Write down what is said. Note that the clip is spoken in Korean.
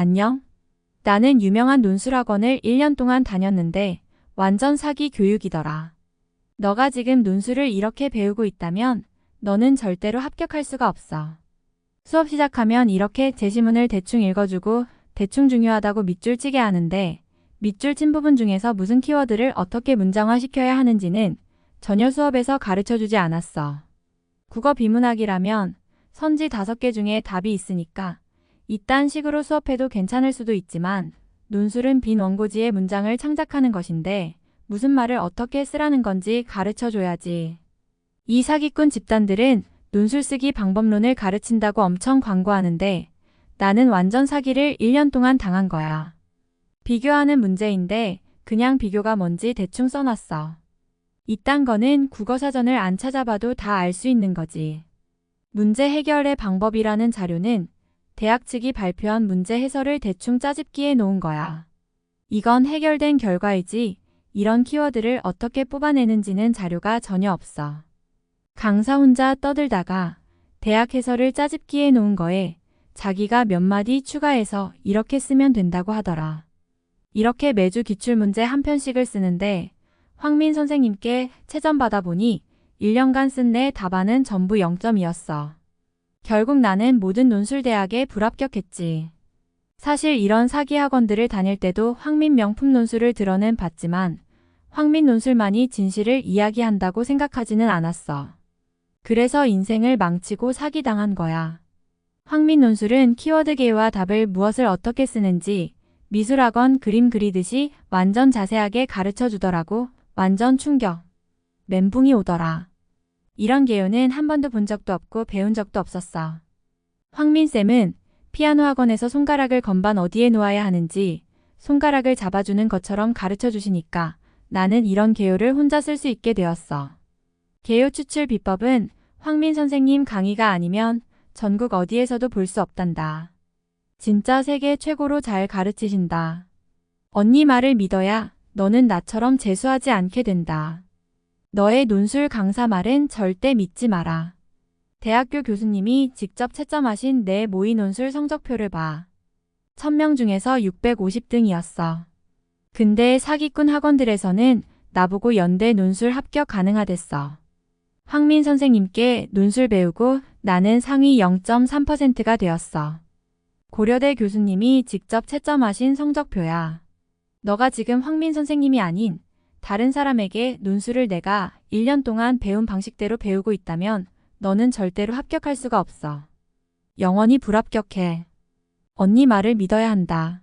안녕? 나는 유명한 논술학원을 1년 동안 다녔는데 완전 사기 교육이더라. 너가 지금 논술을 이렇게 배우고 있다면 너는 절대로 합격할 수가 없어. 수업 시작하면 이렇게 제시문을 대충 읽어주고 대충 중요하다고 밑줄 치게 하는데 밑줄 친 부분 중에서 무슨 키워드를 어떻게 문장화시켜야 하는지는 전혀 수업에서 가르쳐주지 않았어. 국어 비문학이라면 선지 다섯 개 중에 답이 있으니까 이딴 식으로 수업해도 괜찮을 수도 있지만 논술은 빈 원고지에 문장을 창작하는 것인데 무슨 말을 어떻게 쓰라는 건지 가르쳐 줘야지. 이 사기꾼 집단들은 논술 쓰기 방법론을 가르친다고 엄청 광고하는데 나는 완전 사기를 1년 동안 당한 거야. 비교하는 문제인데 그냥 비교가 뭔지 대충 써놨어. 이딴 거는 국어사전을 안 찾아봐도 다 알 수 있는 거지. 문제 해결의 방법이라는 자료는 대학 측이 발표한 문제 해설을 대충 짜집기해 놓은 거야. 이건 해결된 결과이지 이런 키워드를 어떻게 뽑아내는지는 자료가 전혀 없어. 강사 혼자 떠들다가 대학 해설을 짜집기해 놓은 거에 자기가 몇 마디 추가해서 이렇게 쓰면 된다고 하더라. 이렇게 매주 기출문제 한 편씩을 쓰는데 황민 선생님께 채점 받아보니 1년간 쓴 내 답안은 전부 0점이었어. 결국 나는 모든 논술대학에 불합격했지. 사실 이런 사기 학원들을 다닐 때도 황민 명품 논술을 들어는 봤지만 황민 논술만이 진실을 이야기한다고 생각하지는 않았어. 그래서 인생을 망치고 사기당한 거야. 황민 논술은 키워드계와 답을 무엇을 어떻게 쓰는지 미술학원 그림 그리듯이 완전 자세하게 가르쳐 주더라고. 완전 충격. 멘붕이 오더라. 이런 개요는 한 번도 본 적도 없고 배운 적도 없었어. 황민쌤은 피아노 학원에서 손가락을 건반 어디에 놓아야 하는지 손가락을 잡아주는 것처럼 가르쳐 주시니까 나는 이런 개요를 혼자 쓸 수 있게 되었어. 개요 추출 비법은 황민 선생님 강의가 아니면 전국 어디에서도 볼 수 없단다. 진짜 세계 최고로 잘 가르치신다. 언니 말을 믿어야 너는 나처럼 재수하지 않게 된다. 너의 논술 강사 말은 절대 믿지 마라. 대학교 교수님이 직접 채점하신 내 모의 논술 성적표를 봐. 1000명 중에서 650등이었어. 근데 사기꾼 학원들에서는 나보고 연대 논술 합격 가능하댔어. 황민 선생님께 논술 배우고 나는 상위 0.3%가 되었어. 고려대 교수님이 직접 채점하신 성적표야. 너가 지금 황민 선생님이 아닌 다른 사람에게 논술을 내가 1년 동안 배운 방식대로 배우고 있다면 너는 절대로 합격할 수가 없어. 영원히 불합격해. 언니 말을 믿어야 한다.